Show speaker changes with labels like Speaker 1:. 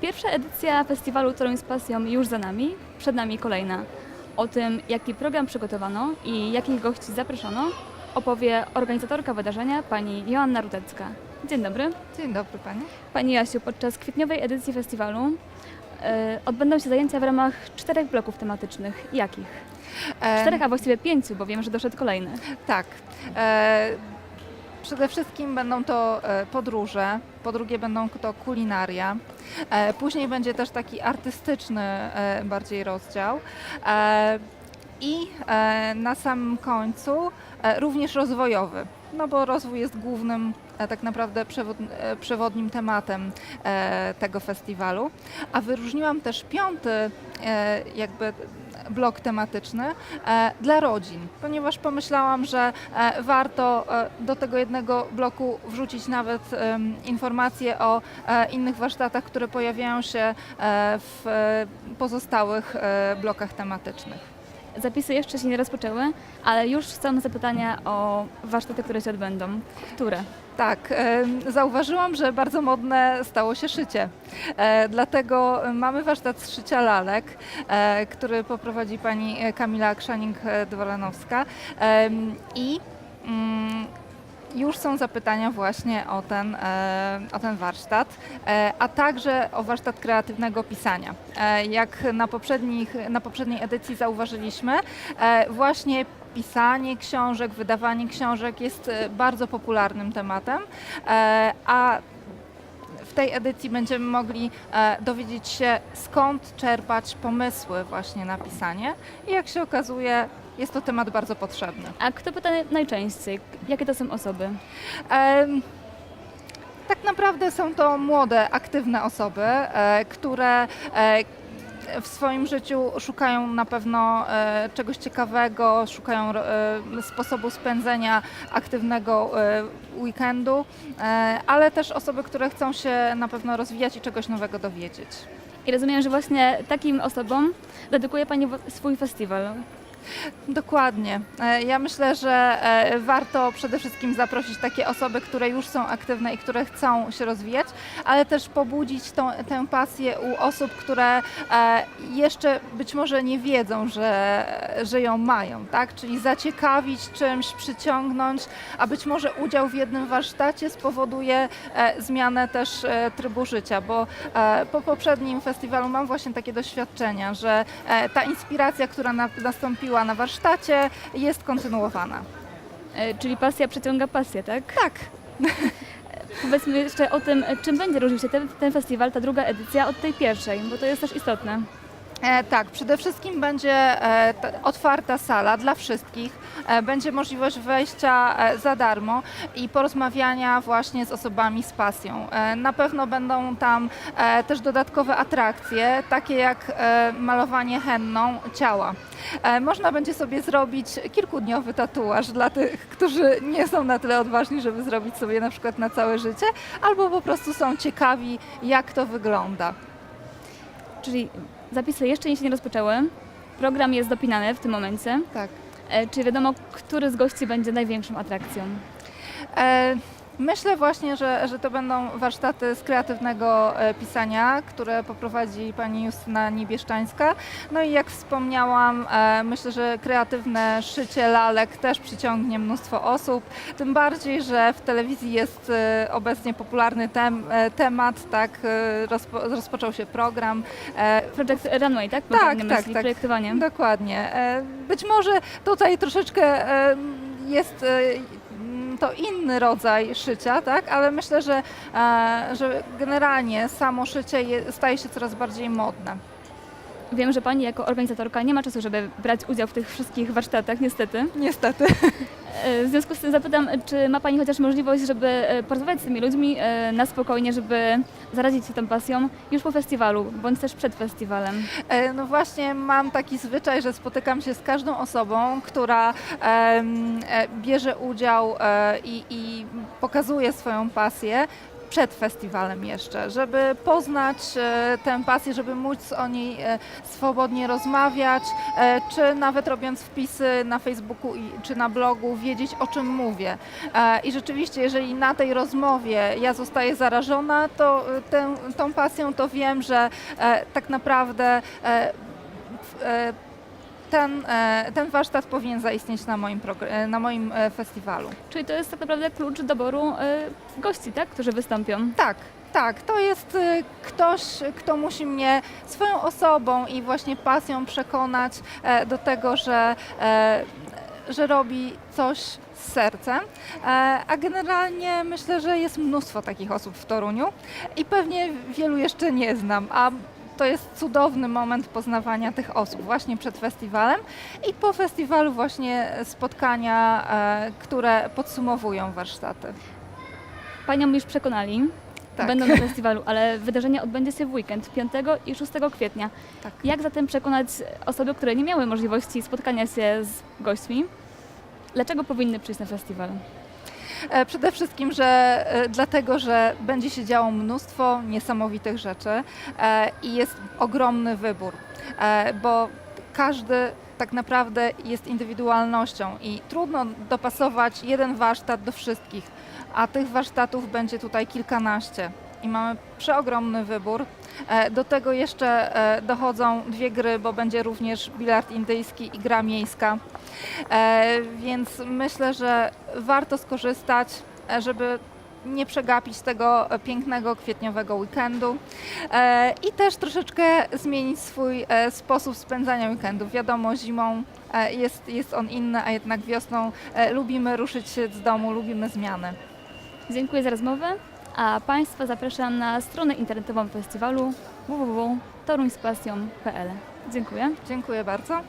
Speaker 1: Pierwsza edycja festiwalu Toruń z Pasją już za nami, przed nami kolejna. O tym, jaki program przygotowano i jakich gości zaproszono, opowie organizatorka wydarzenia, pani Joanna Rudecka. Dzień dobry.
Speaker 2: Dzień dobry Pani.
Speaker 1: Pani Jasiu, podczas kwietniowej edycji festiwalu e, odbędą się zajęcia w ramach czterech bloków tematycznych. Jakich?
Speaker 2: E,
Speaker 1: Czterech, a właściwie pięciu, bo wiem, że doszedł kolejny.
Speaker 2: Tak. E, przede wszystkim będą to e, podróże, po drugie będą to kulinaria. E, później będzie też taki artystyczny e, bardziej rozdział. I na samym końcu również rozwojowy. No bo rozwój jest głównym tak naprawdę przewod, przewodnim tematem tego festiwalu. A wyróżniłam też piąty jakby blok tematyczny e, dla rodzin, ponieważ pomyślałam, że e, warto e, do tego jednego bloku wrzucić nawet informacje o innych warsztatach, które pojawiają się w pozostałych blokach tematycznych.
Speaker 1: Zapisy jeszcze się nie rozpoczęły, ale już są zapytania o warsztaty, które się odbędą. Które?
Speaker 2: Tak, em, zauważyłam, że bardzo modne stało się szycie. E, dlatego mamy warsztat z szycia lalek, e, który poprowadzi pani e, Kamila Krzanik-Dworanowska. I mm, już są zapytania właśnie o ten, e, o ten warsztat, e, a także o warsztat kreatywnego pisania. E, jak na, poprzednich, na poprzedniej edycji zauważyliśmy, właśnie pisanie książek, wydawanie książek jest bardzo popularnym tematem, a tej edycji będziemy mogli e, dowiedzieć się, skąd czerpać pomysły właśnie na pisanie i jak się okazuje, jest to temat bardzo potrzebny.
Speaker 1: A kto pyta najczęściej? Jakie to są osoby?
Speaker 2: Tak naprawdę są to młode, aktywne osoby, e, które e, w swoim życiu szukają na pewno e, czegoś ciekawego, szukają e, sposobu spędzenia aktywnego e, weekendu, ale też osoby, które chcą się na pewno rozwijać i czegoś nowego dowiedzieć.
Speaker 1: I rozumiem, że właśnie takim osobom dedykuje Pani swój festiwal.
Speaker 2: Dokładnie. E, Ja myślę, że e, warto przede wszystkim zaprosić takie osoby, które już są aktywne i które chcą się rozwijać, ale też pobudzić tą, tę pasję u osób, które e, jeszcze być może nie wiedzą, że, że ją mają, tak? Czyli zaciekawić czymś, przyciągnąć, a być może udział w jednym warsztacie spowoduje zmianę też trybu życia, bo po poprzednim festiwalu mam właśnie takie doświadczenia, że ta inspiracja, która na, na warsztacie jest kontynuowana.
Speaker 1: E, Czyli pasja przyciąga pasję, tak?
Speaker 2: Tak.
Speaker 1: Powiedzmy jeszcze o tym, czym będzie różnił się ten, ten festiwal, ta druga edycja od tej pierwszej, bo to jest też istotne.
Speaker 2: E, tak, przede wszystkim będzie e, ta, otwarta sala dla wszystkich. E, będzie możliwość wejścia e, za darmo i porozmawiania właśnie z osobami z pasją. E, na pewno będą tam e, też dodatkowe atrakcje, takie jak e, malowanie henną ciała. E, można będzie sobie zrobić kilkudniowy tatuaż dla tych, którzy nie są na tyle odważni, żeby zrobić sobie na przykład na całe życie, albo po prostu są ciekawi, jak to wygląda.
Speaker 1: Czyli zapisy jeszcze się nie rozpoczęły. Program jest dopinany w tym momencie.
Speaker 2: Tak.
Speaker 1: E, Czy wiadomo, który z gości będzie największą atrakcją?
Speaker 2: E, Myślę właśnie, że, że to będą warsztaty z kreatywnego e, pisania, które poprowadzi pani Justyna Niebieszczańska. No i jak wspomniałam, e, myślę, że kreatywne szycie lalek też przyciągnie mnóstwo osób. Tym bardziej, że w telewizji jest e, obecnie popularny tem, temat, tak, rozpo, rozpoczął się program.
Speaker 1: Project Runway, tak?
Speaker 2: Tak, tak, tak.
Speaker 1: Projektowanie.
Speaker 2: Dokładnie. Być może tutaj troszeczkę jest to inny rodzaj szycia, tak? ale myślę, że, e, że generalnie samo szycie je, staje się coraz bardziej modne.
Speaker 1: Wiem, że Pani jako organizatorka nie ma czasu, żeby brać udział w tych wszystkich warsztatach, niestety.
Speaker 2: Niestety.
Speaker 1: E, W związku z tym zapytam, czy ma Pani chociaż możliwość, żeby e, porozmawiać z tymi ludźmi e, na spokojnie, żeby zarazić się tą pasją już po festiwalu, bądź też przed festiwalem.
Speaker 2: No właśnie mam taki zwyczaj, że spotykam się z każdą osobą, która bierze udział i, i pokazuje swoją pasję. Przed festiwalem jeszcze, żeby poznać e, tę pasję, żeby móc o niej e, swobodnie rozmawiać, e, czy nawet robiąc wpisy na Facebooku czy na blogu, wiedzieć o czym mówię. I rzeczywiście, jeżeli na tej rozmowie ja zostaję zarażona, to tę, tą pasją to wiem, że tak naprawdę ten, e, ten warsztat powinien zaistnieć na moim, e, na moim e, festiwalu.
Speaker 1: Czyli to jest tak naprawdę klucz doboru gości, tak? którzy wystąpią.
Speaker 2: Tak, tak. To jest ktoś, kto musi mnie swoją osobą i właśnie pasją przekonać do tego, że, że robi coś z sercem. A generalnie myślę, że jest mnóstwo takich osób w Toruniu i pewnie wielu jeszcze nie znam. A to jest cudowny moment poznawania tych osób właśnie przed festiwalem i po festiwalu właśnie spotkania, e, które podsumowują warsztaty.
Speaker 1: Panią już przekonali,
Speaker 2: Tak.
Speaker 1: będą na festiwalu, ale wydarzenie odbędzie się w weekend 5 i 6 kwietnia.
Speaker 2: Tak.
Speaker 1: Jak zatem przekonać osoby, które nie miały możliwości spotkania się z gośćmi, dlaczego powinny przyjść na festiwal?
Speaker 2: E, Przede wszystkim, że e, dlatego, że będzie się działo mnóstwo niesamowitych rzeczy e, i jest ogromny wybór, bo każdy tak naprawdę jest indywidualnością i trudno dopasować jeden warsztat do wszystkich, a tych warsztatów będzie tutaj kilkanaście i mamy przeogromny wybór. E, Do tego jeszcze e, dochodzą dwie gry, bo będzie również bilard indyjski i gra miejska. E, więc myślę, że warto skorzystać, żeby nie przegapić tego pięknego kwietniowego weekendu i też troszeczkę zmienić swój sposób spędzania weekendów. Wiadomo, zimą jest, jest on inny, a jednak wiosną lubimy ruszyć się z domu, lubimy zmiany.
Speaker 1: Dziękuję za rozmowę, a Państwa zapraszam na stronę internetową festiwalu www.toruńspasją.pl. Dziękuję.
Speaker 2: Dziękuję bardzo.